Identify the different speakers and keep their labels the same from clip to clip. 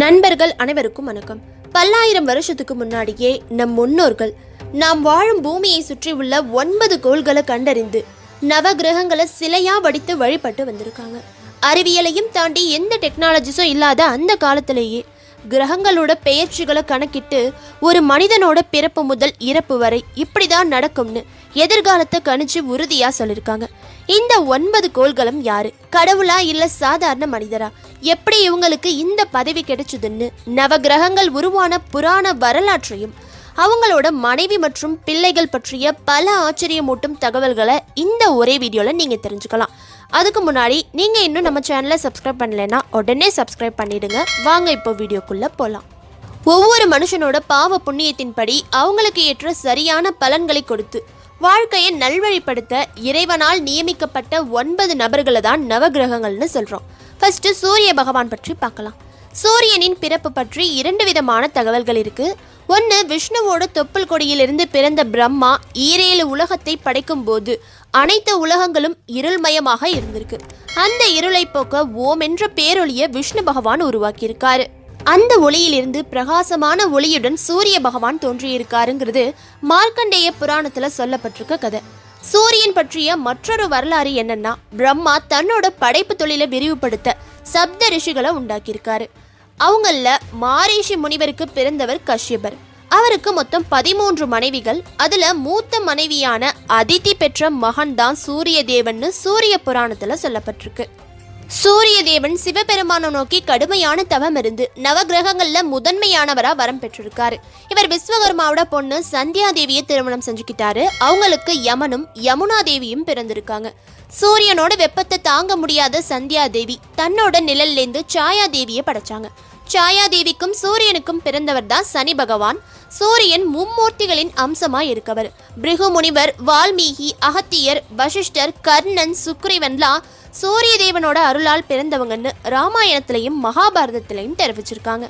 Speaker 1: நண்பர்கள் அனைவருக்கும் வணக்கம். பல்லாயிரம் வருஷத்துக்கு முன்னாடியே நம் முன்னோர்கள் நாம் வாழும் பூமியை சுற்றி உள்ள ஒன்பது கோள்களை கண்டறிந்து நவ கிரகங்களை சிலையா வடித்து வழிபட்டு வந்திருக்காங்க. அறிவியலையும் தாண்டி எந்த டெக்னாலஜிஸும் இல்லாத அந்த காலத்திலேயே கிரகங்களோட பெயர்ச்சிகளை கணக்கிட்டு ஒரு மனிதனோட பிறப்பு முதல் இறப்பு வரை இப்படிதான் நடக்கும்னு எதிர்காலத்தை கணிச்சு உறுதியா சொல்லியிருக்காங்க இந்த ஒன்பது கோள்களும் யாரு? கடவுளா இல்ல சாதாரண மனிதரா? எப்படி இவங்களுக்கு இந்த பதவி கிடைச்சதுன்னு நவகிரகங்கள் உருவான புராண வரலாற்றையும் அவங்களோட மனைவி மற்றும் பிள்ளைகள் பற்றிய பல ஆச்சரியமூட்டும் தகவல்களை இந்த ஒரே வீடியோல நீங்க தெரிஞ்சுக்கலாம். அதுக்கு முன்னாடி நீங்க இன்னும் நம்ம சேனலை சப்ஸ்கிரைப் பண்ணலைன்னா உடனே சப்ஸ்கிரைப் பண்ணிடுங்க. வாங்க இப்போ வீடியோக்குள்ள போலாம். ஒவ்வொரு மனுஷனோட பாவ புண்ணியத்தின்படி அவங்களுக்கு ஏற்ற சரியான பலன்களை கொடுத்து வாழ்க்கையை நல்வழிப்படுத்த இறைவனால் நியமிக்கப்பட்ட ஒன்பது நபர்களை தான் நவகிரகங்கள்னு சொல்றோம். ஃபர்ஸ்ட் சூரிய பகவான் பற்றி பார்க்கலாம். சூரியனின் பிறப்பு பற்றி இரண்டு விதமான தகவல்கள் இருக்கு. ஒன்று விஷ்ணுவோட தொப்புள் கொடியிலிருந்து பிறந்த பிரம்மா ஈரேழு உலகத்தை படைக்கும் போது அனைத்து உலகங்களும் இருள்மயமாக இருந்திருக்கு. அந்த இருளை போக்க ஓம் என்ற பேரொளியை விஷ்ணு பகவான் உருவாக்கியிருக்காரு. அந்த ஒளியிலிருந்து பிரகாசமான ஒளியுடன் சூரிய பகவான் தோன்றியிருக்காருங்கிறது மார்க்கண்டேய புராணத்துல சொல்லப்பட்டிருக்க கதை. சூரியன் பற்றிய மற்றொரு வரலாறு என்னன்னா பிரம்மா தன்னோட படைப்பு தொழிலை விரிவுபடுத்த சப்த ரிஷிகளை உண்டாக்கியிருக்காரு. அவங்கள மாரீஷி முனிவருக்கு பிறந்தவர் கஷ்யபர். அவருக்கு மொத்தம் பதிமூன்று மனைவிகள் அதுல மூத்த மனைவியான அதிதி பெற்ற மகன் தான் சூரிய தேவன்னு சூரிய புராணத்துல சொல்லப்பட்டிருக்கு. சூரிய தேவன் சிவபெருமானை நோக்கி கடுமையான தவம் இருந்து நவகிரகங்கள்ல முதன்மையானவரா வரம் பெற்றிருக்காரு. இவர் விஸ்வகர்மாவோட பொண்ணு சந்தியா தேவியை திருமணம் செஞ்சுக்கிட்டாரு. அவங்களுக்கு யமனும் யமுனா தேவியும் பிறந்திருக்காங்க. சூரியனோட வெப்பத்தை தாங்க முடியாத சந்தியா தேவி தன்னோட நிழல்லேருந்து சாயா தேவியை படைச்சாங்க. சாயா தேவிக்கும் சூரியனுக்கும் பிறந்தவர் தான் சனி பகவான். சூரியன் மும்மூர்த்திகளின் அம்சமாய் இருக்கவர். பிருகு முனிவர் வால்மீகி அகத்தியர் வசிஷ்டர் கர்ணன் சுக்ரீவன்லாம் சூரிய தேவனோட அருளால் பிறந்தவங்கன்னு ராமாயணத்திலையும் மகாபாரதத்திலையும் தெரிவிச்சிருக்காங்க.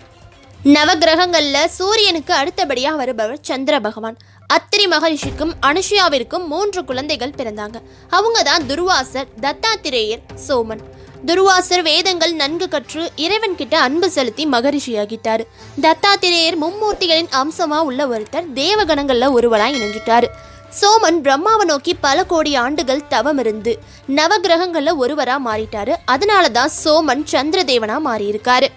Speaker 1: நவகிரகங்கள்ல சூரியனுக்கு அடுத்தபடியா வருபவர் சந்திர பகவான். அத்திரி மகரிஷிக்கும் அனுஷியாவிற்கும் மூன்று குழந்தைகள் பிறந்தாங்க. அவங்க தான் துர்வாசர் தத்தாத்திரேயர் சோமன். துர்வாசர் வேதங்கள் நன்கு கற்று இறைவன் கிட்ட அன்பு செலுத்தி மகரிஷியாகிட்டார். தத்தாத்திரேயர் மும்மூர்த்திகளின் அம்சமா உள்ள ஒருத்தர் தேவகணங்கள்ல ஒருவராய் இணைஞ்சிட்டாரு. சோமன் பிரம்மாவை நோக்கி பல கோடி ஆண்டுகள் தவம் இருந்து நவகிரகங்கள்ல ஒருவரா மாறிட்டாரு. அதனால தான் சோமன் சந்திரதேவனா மாறியிருக்காரு.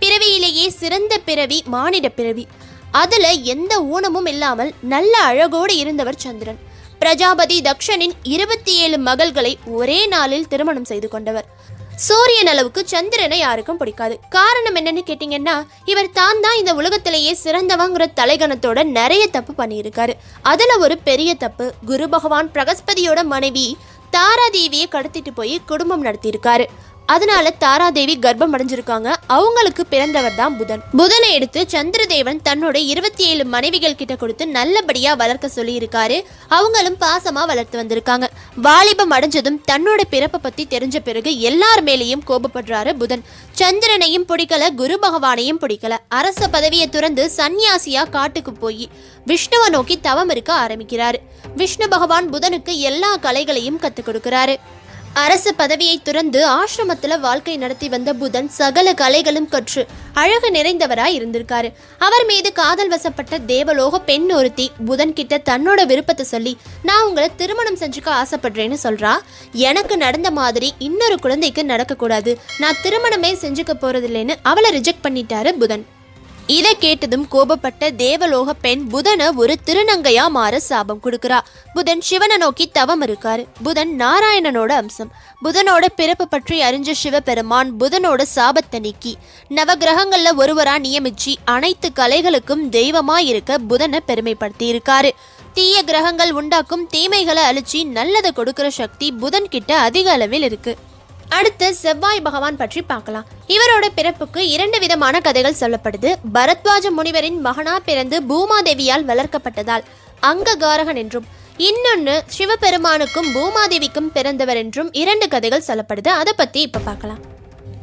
Speaker 1: பிறவியிலேயே சிறந்த பிறவி மானிட பிறவி. அதுல எந்த ஊனமும் இல்லாமல் நல்ல அழகோடு இருந்தவர் சந்திரன். பிரஜாபதி தக்ஷனின் இருபத்தி ஏழு மகள்களை ஒரே நாளில் திருமணம் செய்து கொண்டவர். சூரியன் அளவுக்கு சந்திரனை யாருக்கும் பிடிக்காது. காரணம் என்னன்னு கேட்டிங்கன்னா இவர் தான் தான் இந்த உலகத்திலேயே சிறந்தவங்கிற தலைகணத்தோட நிறைய தப்பு பண்ணியிருக்காரு. அதுல ஒரு பெரிய தப்பு குரு பகவான் பிரகஸ்பதியோட மனைவி தாராதேவியை கடத்திட்டு போய் குடும்பம் நடத்தியிருக்காரு. அதனால தாராதேவி கர்ப்பம் அடைஞ்சிருக்காங்க அவங்களுக்கு பிறந்தவர் தான் புதன். புதனை எடுத்து சந்திரதேவன் தன்னோட இருபத்தி ஏழு மனைவிகள் கிட்ட கொடுத்து நல்லபடியா வளர்க்க சொல்லியிருக்காரு. அவங்களும் பாசமா வளர்த்து வந்திருக்காங்க. வாலிபம் அடைஞ்சதும் தன்னோட பிறப்பை பத்தி தெரிஞ்ச பிறகு எல்லார் மேலேயும் கோபப்படுறாரு புதன். சந்திரனையும் பிடிக்கல குரு பகவானையும் பிடிக்கல. அரச பதவியை துறந்து சன்னியாசியா காட்டுக்கு போய் விஷ்ணுவை நோக்கி தவம் இருக்க ஆரம்பிக்கிறாரு. விஷ்ணு பகவான் புதனுக்கு எல்லா கலைகளையும் கத்துக் கொடுக்கிறாரு. அரச பதவியை துறந்து ஆசிரமத்தில் வாழ்க்கை நடத்தி வந்த புதன் சகல கலைகளும் கற்று அழகு நிறைந்தவராய் இருந்திருக்காரு. அவர் மீது காதல் வசப்பட்ட தேவலோக பெண் ஒருத்தி புதன் கிட்ட தன்னோட விருப்பத்தை சொல்லி நான் உங்களை திருமணம் செஞ்சுக்க ஆசைப்படுறேன்னு சொல்றா? எனக்கு நடந்த மாதிரி இன்னொரு குழந்தைக்கு நடக்கக்கூடாது. நான் திருமணமே செஞ்சுக்க போறதில்லைன்னு அவளை ரிஜெக்ட் பண்ணிட்டாரு புதன். இதை கேட்டதும் கோபப்பட்ட தேவலோக பெண் புதனை ஒரு திருநங்கையா மாற சாபம் கொடுக்கிறா. புதன் சிவனை நோக்கி தவம் இருக்காரு. புதன் நாராயணனோட அம்சம். புதனோட பிறப்பு பற்றி அறிஞ்ச சிவபெருமான் புதனோட சாபத்தை நீக்கி. நவகிரகங்கள்ல ஒருவரா நியமிச்சு அனைத்து கலைகளுக்கும் தெய்வமா இருக்க புதனை பெருமைப்படுத்தி இருக்காரு தீய கிரகங்கள் உண்டாக்கும் தீமைகளை அழிச்சு நல்லதை கொடுக்கிற சக்தி புதன் கிட்ட அதிக அளவில் இருக்கு. அடுத்து செவ்வாய் பகவான் பற்றி பார்க்கலாம். இவரோட பிறப்புக்கு இரண்டு விதமான கதைகள் சொல்லப்படுது. பரத்வாஜ முனிவரின் மகனா பிறந்து பூமாதேவியால் வளர்க்கப்பட்டதால் அங்ககாரகன் என்றும் இன்னொன்று சிவபெருமானுக்கும் பூமாதேவிக்கும் பிறந்தவர் என்றும் இரண்டு கதைகள் சொல்லப்படுது. அதை பத்தி இப்ப பார்க்கலாம்.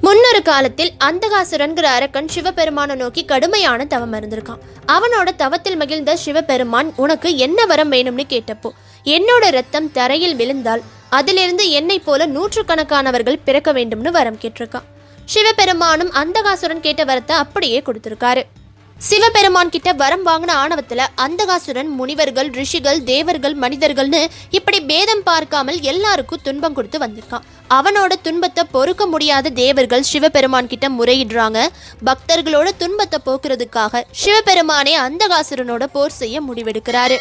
Speaker 1: முன்னொரு காலத்தில் அந்தகாசுரன்கிற அரக்கன் சிவபெருமானை நோக்கி கடுமையான தவம் இருந்திருக்கான். அவனோட தவத்தில் மகிழ்ந்த சிவபெருமான் உனக்கு என்ன வரம் வேணும்னு கேட்டப்போ என்னோட ரத்தம் தரையில் விழுந்தால் அதிலிருந்து என்னை போல நூற்றுக்கணக்கானவர்கள் பிறக்க வேண்டும்னு வரம் கேட்டிருக்கான். சிவபெருமானும் அந்தகாசுரன் கேட்ட வரத்தை அப்படியே கொடுத்திருக்காரு. சிவபெருமான் கிட்ட வரம் வாங்கின ஆணவத்துல அந்தகாசுரன் முனிவர்கள் ரிஷிகள் தேவர்கள் மனிதர்கள்னு இப்படி பேதம் பார்க்காமல் எல்லாருக்கும் துன்பம் கொடுத்து வந்திருக்கான். அவனோட துன்பத்தை பொறுக்க முடியாத தேவர்கள் சிவபெருமான் கிட்ட முறையிடுறாங்க. பக்தர்களோட துன்பத்தை போக்குறதுக்காக சிவபெருமானே அந்தகாசுரனோட போர் செய்ய முடிவெடுக்கிறாரு.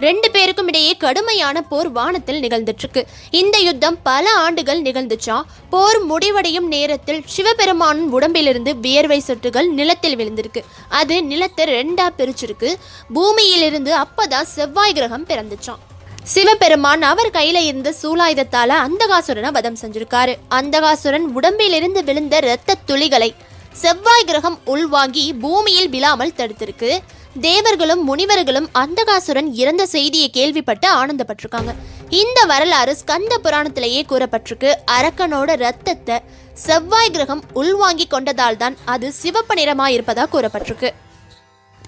Speaker 1: ரெண்டு பேருக்கும் இடையே கடுமையான போர் வானத்தில் நிகழ்ந்துட்டு இருக்கு இந்த யுத்தம் பல ஆண்டுகள் நிகழ்ந்துச்சா? போர் முடிவடையும் நேரத்தில் சிவபெருமானின் உடம்பிலிருந்து வியர்வை சொட்டுகள் நிலத்தில் விழுந்திருக்கு. அது நிலத்தை ரெண்டா பிரிச்சிருக்கு. பூமியிலிருந்து அப்பதான் செவ்வாய் கிரகம் பிறந்துச்சான் சிவபெருமான் அவர் கையில இருந்த சூலாயுதத்தால அந்தகாசுரனை வதம் செஞ்சிருக்காரு. அந்தகாசுரன் உடம்பிலிருந்து விழுந்த இரத்த துளிகளை செவ்வாய் கிரகம் உள்வாங்கி பூமியில் விழாமல் தடுத்திருக்கு. தேவர்களும் முனிவர்களும் அந்தகாசுரன் இறந்த செய்தியை கேள்விப்பட்டு ஆனந்தப்பட்டிருக்காங்க. இந்த வரலாறு ஸ்கந்த புராணத்திலேயே கூறப்பட்டிருக்கு. அரக்கனோட ரத்தத்தை செவ்வாய் கிரகம் உள்வாங்கி கொண்டதால் தான் அது சிவப்பு நிறமா இருப்பதா கூறப்பட்டிருக்கு.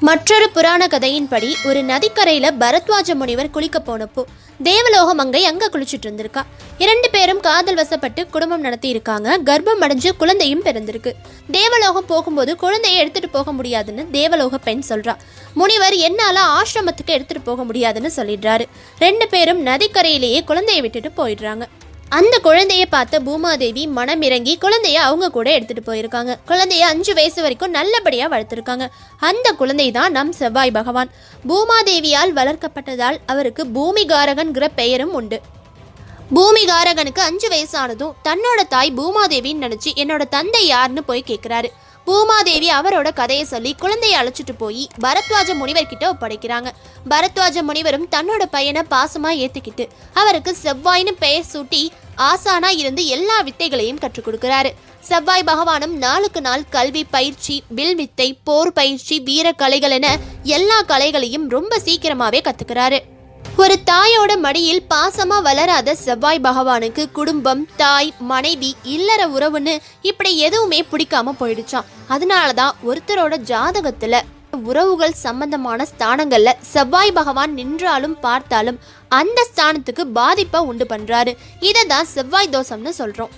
Speaker 1: மற்றொரு புராண கதையின்படி ஒரு நதிக்கரையில பரத்வாஜ முனிவர் குளிக்க போனப்போ தேவலோக மங்கை அங்க குளிச்சிட்டு இருந்திருக்கா. இரண்டு பேரும் காதல் வசப்பட்டு குடும்பம் நடத்தி இருக்காங்க கர்ப்பம் அடைஞ்சு குழந்தையும் பிறந்திருக்கு. தேவலோகம் போகும்போது குழந்தையை எடுத்துட்டு போக முடியாதுன்னு தேவலோக பெண் சொல்றா. முனிவர் என்னால ஆசிரமத்துக்கு எடுத்துட்டு போக முடியாதுன்னு சொல்லிடுறாரு. ரெண்டு பேரும் நதிக்கரையிலேயே குழந்தையை விட்டுட்டு போயிடுறாங்க. அந்த குழந்தைய பார்த்த பூமாதேவி மனம் இறங்கி குழந்தைய அவங்க கூட எடுத்துட்டு போயிருக்காங்க. குழந்தைய அஞ்சு வயசு வரைக்கும் நல்லபடியா வளர்த்துருக்காங்க. அந்த குழந்தை தான் நம் செவ்வாய் பகவான். பூமாதேவியால் வளர்க்கப்பட்டதால் அவருக்கு பூமிகாரகன்கிற பெயரும் உண்டு. பூமிகாரகனுக்கு அஞ்சு வயசானதும் தன்னோட தாய் பூமாதேவின்னு நினைச்சு என்னோட தந்தை யாருன்னு போய் கேட்கிறாரு பூமாதேவி அவரோட கதையை சொல்லி குழந்தையை அழைச்சிட்டு போய் பரத்வாஜ முனிவர் கிட்ட ஒப்படைக்கிறாங்க. பரத்வாஜ முனிவரும் தன்னோட பையனை பாசமா ஏத்துக்கிட்டு அவருக்கு செவ்வாய்னு பெயர் சூட்டி ஆசானா இருந்து எல்லா வித்தைகளையும் கற்றுக் கொடுக்கிறாரு. செவ்வாய் பகவானும் நாளுக்கு நாள் கல்வி பயிற்சி வில் வித்தை போர் பயிற்சி வீர கலைகள் என எல்லா கலைகளையும் ரொம்ப சீக்கிரமாவே கத்துக்கிறாரு. ஒரு தாயோட மடியில் பாசமா வளராத செவ்வாய் பகவானுக்கு குடும்பம் தாய் மனைவி இல்லற உறவுன்னு இப்படி எதுவுமே பிடிக்காம போயிடுச்சான் அதனாலதான் ஒருத்தரோட ஜாதகத்துல உறவுகள் சம்பந்தமான ஸ்தானங்கள்ல செவ்வாய் பகவான் நின்றாலும் பார்த்தாலும் அந்த ஸ்தானத்துக்கு பாதிப்பை உண்டு பண்றாரு. இதை தான் செவ்வாய் தோஷம்னு சொல்றோம்.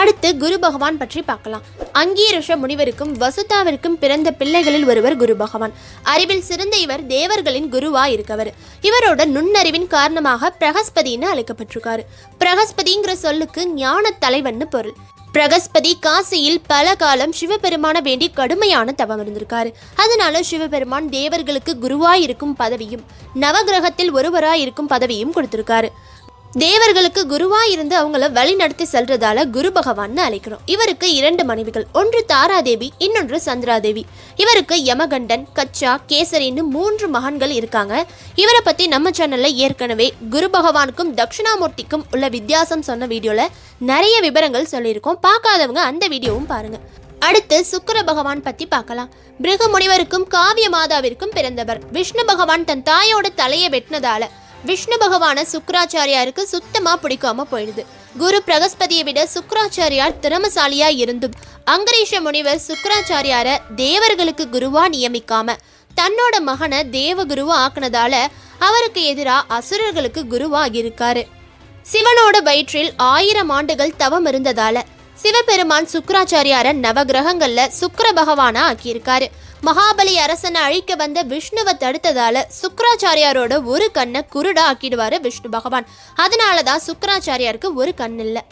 Speaker 1: அடுத்து குரு பகவான் பற்றி பார்க்கலாம். அங்கீரஷ முனிவருக்கும் வசுதாவிற்கும் பிறந்த பிள்ளைகளில் ஒருவர் குரு பகவான். அறிவில் சிறந்த இவர் தேவர்களின் குருவா இருக்கவர் இவரோட நுண்ணறிவின் காரணமாக பிரகஸ்பதின்னு அழைக்கப்பட்டிருக்காரு. பிரகஸ்பதிங்கிற சொல்லுக்கு ஞான தலைவன்னு பொருள். பிரகஸ்பதி காசியில் பல காலம் சிவபெருமான வேண்டி கடுமையான தவம் இருந்திருக்காரு. அதனால சிவபெருமான் தேவர்களுக்கு குருவாய் இருக்கும் பதவியும் நவகிரகத்தில் ஒருவராய் இருக்கும் பதவியும் கொடுத்திருக்காரு. தேவர்களுக்கு குருவா இருந்து அவங்கள வழி நடத்தி செல்றதால குரு பகவான்னு அழைக்கிறோம். இவருக்கு இரண்டு மனைவிகள். ஒன்று தாராதேவி இன்னொன்று சந்திராதேவி. இவருக்கு யமகண்டன் கச்சா கேசரின்னு மூன்று மகன்கள் இருக்காங்க. இவரை பத்தி நம்ம சேனல்ல ஏற்கனவே குரு பகவானுக்கும் தட்சிணாமூர்த்திக்கும் உள்ள வித்தியாசம் சொன்ன வீடியோல நிறைய விவரங்கள் சொல்லியிருக்கோம். பார்க்காதவங்க அந்த வீடியோவும் பாருங்க. அடுத்து சுக்கிர பகவான் பத்தி பார்க்கலாம். பிருக முனிவருக்கும் காவிய மாதாவிற்கும் பிறந்தவர். விஷ்ணு பகவான் தன் தாயோட தலையை வெட்டினதால விஷ்ணு பகவான சுக்கராச்சாரியாருக்கு சுத்தமா பிடிக்காம போயிடுது. குரு பிரகஸ்பதியை விட சுக்கராச்சாரியார் திறமசாலியா இருந்தும் அங்கரீஷ முனிவர் சுக்கராச்சாரியார தேவர்களுக்கு குருவா நியமிக்காம தன்னோட மகனை தேவகுருவா ஆக்குனதால அவருக்கு எதிரா அசுரர்களுக்கு குருவா இருக்காரு. சிவனோட வயிற்றில் ஆயிரம் ஆண்டுகள் தவம் இருந்ததால சிவபெருமான் சுக்கராச்சாரியார நவகிரகங்கள்ல சுக்கர பகவானா ஆக்கியிருக்காரு. மகாபலி அரசனை அழிக்க வந்த விஷ்ணுவை தடுத்ததால சுக்கராச்சாரியாரோட ஒரு கண்ணை குருடா ஆக்கிடுவாரு விஷ்ணு பகவான். அதனாலதான் சுக்கராச்சாரியாருக்கு ஒரு கண் இல்லை.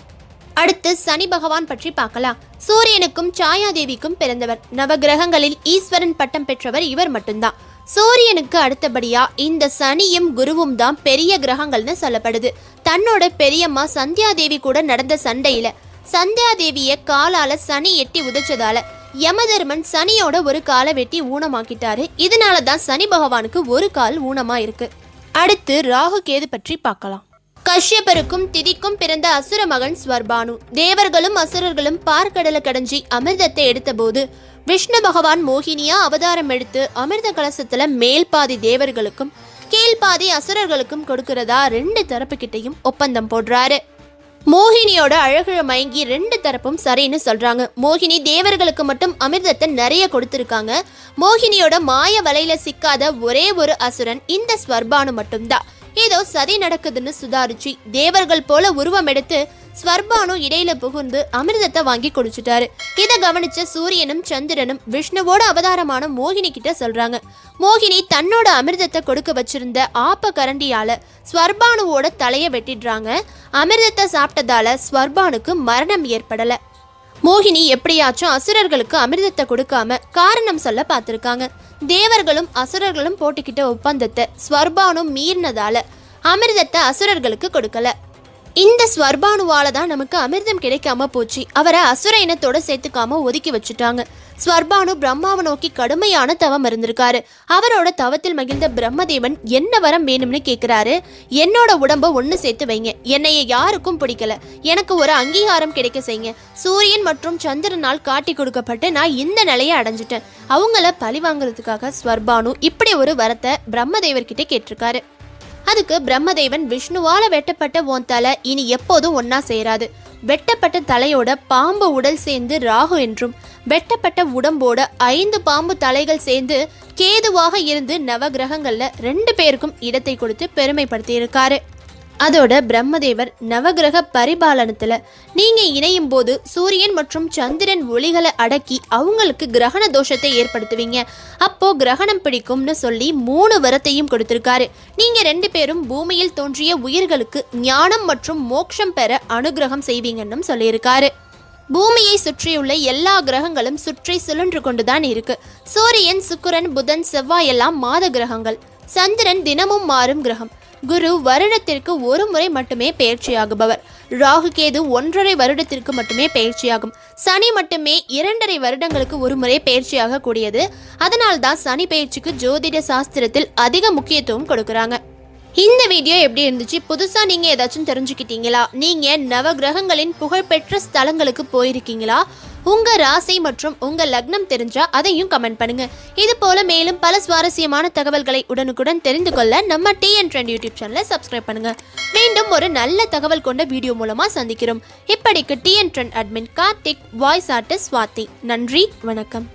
Speaker 1: அடுத்து சனி பகவான் பற்றி பார்க்கலாம். சூரியனுக்கும் சாயாதேவிக்கும் பிறந்தவர். நவகிரகங்களில் ஈஸ்வரன் பட்டம் பெற்றவர் இவர் மட்டும்தான். சூரியனுக்கு அடுத்தபடியா இந்த சனியும் குருவும் தான் பெரிய கிரகங்கள்னு சொல்லப்படுது. தன்னோட பெரியம்மா சந்தியாதேவி கூட நடந்த சண்டையில சந்தியாதேவிய காலால சனி எட்டி உதைச்சதால யமதர்மன் சனியோட ஒரு காலை வெட்டி ஊனமாக்கிட்டாரு. இதனால தான் சனி பகவானுக்கு ஒரு கால் ஊனமா இருக்கு அடுத்து ராகு கேது பற்றி பார்க்கலாம். கஷ்யபருக்கும் திதிக்கும் பிறந்த அசுர மகன் ஸ்வர்பானு. தேவர்களும் அசுரர்களும் பார்க்கடலை கடைஞ்சி அமிர்தத்தை எடுத்தபோது விஷ்ணு பகவான் மோகினியா அவதாரம் எடுத்து அமிர்த கலசத்துல மேல் பாதி தேவர்களுக்கும் கீழ்பாதி அசுரர்களுக்கும் கொடுக்கிறதா ரெண்டு தரப்பு கிட்டையும் ஒப்பந்தம் போடுறாரு. மோகினியோட அழகுல மயங்கி ரெண்டு தரப்பும் சரின்னு சொல்றாங்க. மோகினி தேவர்களுக்கு மட்டும் அமிர்தத்தை நிறைய கொடுத்துருக்காங்க. மோகினியோட மாய வலையில சிக்காத ஒரே ஒரு அசுரன் இந்த ஸ்வர்பானு மட்டும்தான். ஏதோ சதி நடக்குதுன்னு சுதாரிச்சு தேவர்கள் போல உருவம் எடுத்து ஸ்வர்பானு இடையில புகுந்து அமிர்தத்தை வாங்கி குடிச்சிட்டாரு. இதை கவனிச்ச சூரியனும் சந்திரனும் விஷ்ணுவோட அவதாரமான மோகினி கிட்ட சொல்றாங்க. மோகினி தன்னோட அமிர்தத்தை கொடுக்க வச்சிருந்த ஆப்ப கரண்டியால ஸ்வர்பானுவோட தலையை வெட்டிடுறாங்க. அமிர்தத்தை சாப்பிட்டதால ஸ்வர்பானுக்கு மரணம் ஏற்படல. மோகினி எப்படியாச்சும் அசுரர்களுக்கு அமிர்தத்தை கொடுக்காம காரணம் சொல்ல பார்த்துருக்காங்க. தேவர்களும் அசுரர்களும் போட்டுக்கிட்ட ஒப்பந்தத்தை ஸ்வர்பானு மீறினதால அமிர்தத்தை அசுரர்களுக்கு கொடுக்கல. இந்த ஸ்வர்பானுவால தான் நமக்கு அமிர்தம் கிடைக்காம போச்சு. அவரை அசுர இனத்தோட சேர்த்துக்காம ஒதுக்கி வச்சுட்டாங்க. ஸ்வர்பானு பிரம்மாவை நோக்கி கடுமையான தவம் இருந்திருக்காரு. அவரோட தவத்தில் மகிழ்ந்த பிரம்மதேவன் என்ன வரம் வேணும்னு கேட்கிறாரு என்னோட உடம்ப ஒன்னு சேர்த்து வைங்க. என்னைய யாருக்கும் பிடிக்கல. எனக்கு ஒரு அங்கீகாரம் கிடைக்க செய்யுங்க. சூரியன் மற்றும் சந்திரனால் காட்டி கொடுக்கப்பட்டு நான் இந்த நிலையை அடைஞ்சிட்டேன். அவங்கள பழி வாங்குறதுக்காக ஸ்வர்பானு இப்படி ஒரு வரத்தை பிரம்மதேவர்கிட்ட கேட்டிருக்காரு. அதுக்கு பிரம்மதேவன் விஷ்ணுவால வெட்டப்பட்ட உன் தலை இனி எப்போதும் ஒன்னா சேராது. வெட்டப்பட்ட தலையோட பாம்பு உடல் சேர்ந்து ராகு என்றும் வெட்டப்பட்ட உடம்போட ஐந்து பாம்பு தலைகள் சேர்ந்து கேதுவாக இருந்து நவகிரகங்கள்ல ரெண்டு பேருக்கும் இடத்தை கொடுத்து பெருமைப்படுத்தியிருக்காரு. அதோட பிரம்மதேவர் நவகிரக பரிபாலனத்தில் நீங்கள் இணையும் போது சூரியன் மற்றும் சந்திரன் ஒளிகளை அடக்கி அவங்களுக்கு கிரகண தோஷத்தை ஏற்படுத்துவீங்க. அப்போ கிரகணம் பிடிக்கும்னு சொல்லி மூணு வரத்தையும் கொடுத்திருக்காரு. நீங்கள் ரெண்டு பேரும் பூமியில் தோன்றிய உயிர்களுக்கு ஞானம் மற்றும் மோட்சம் பெற அனுகிரகம் செய்வீங்கன்னு சொல்லியிருக்காரு. பூமியை சுற்றியுள்ள எல்லா கிரகங்களும் சுற்றி சுழன்று கொண்டுதான் இருக்கு. சூரியன் சுக்கிரன் புதன் செவ்வாய் எல்லாம் மாத கிரகங்கள். சந்திரன் தினமும் மாறும் கிரகம். குரு வருடத்திற்கு ஒரு முறை மட்டுமே பயிற்சியாகுபவர். ராகு கேது ஒன்றரை வருடத்திற்கு மட்டுமே பயிற்சியாகும். சனி மட்டுமே இரண்டரை வருடங்களுக்கு ஒரு முறை பயிற்சியாக கூடியது. அதனால்தான் சனி பயிற்சிக்கு ஜோதிட சாஸ்திரத்தில் அதிக முக்கியத்துவம் கொடுக்குறாங்க. இந்த வீடியோ எப்படி இருந்துச்சு? புதுசாக நீங்கள் ஏதாச்சும் தெரிஞ்சுக்கிட்டீங்களா? நீங்கள் நவ கிரகங்களின் புகழ்பெற்ற ஸ்தலங்களுக்கு போயிருக்கீங்களா? உங்கள் ராசி மற்றும் உங்கள் லக்னம் தெரிஞ்சால் அதையும் கமெண்ட் பண்ணுங்கள் இது போல மேலும் பல சுவாரஸ்யமான தகவல்களை உடனுக்குடன் தெரிந்து கொள்ள நம்ம டிஎன் ட்ரெண்ட் யூடியூப் சேனலை சப்ஸ்கிரைப் பண்ணுங்கள் மீண்டும் ஒரு நல்ல தகவல் கொண்ட வீடியோ மூலமாக சந்திக்கிறோம். இப்படிக்கு TN Trend admin Karthik voice artist Swathi. நன்றி வணக்கம்.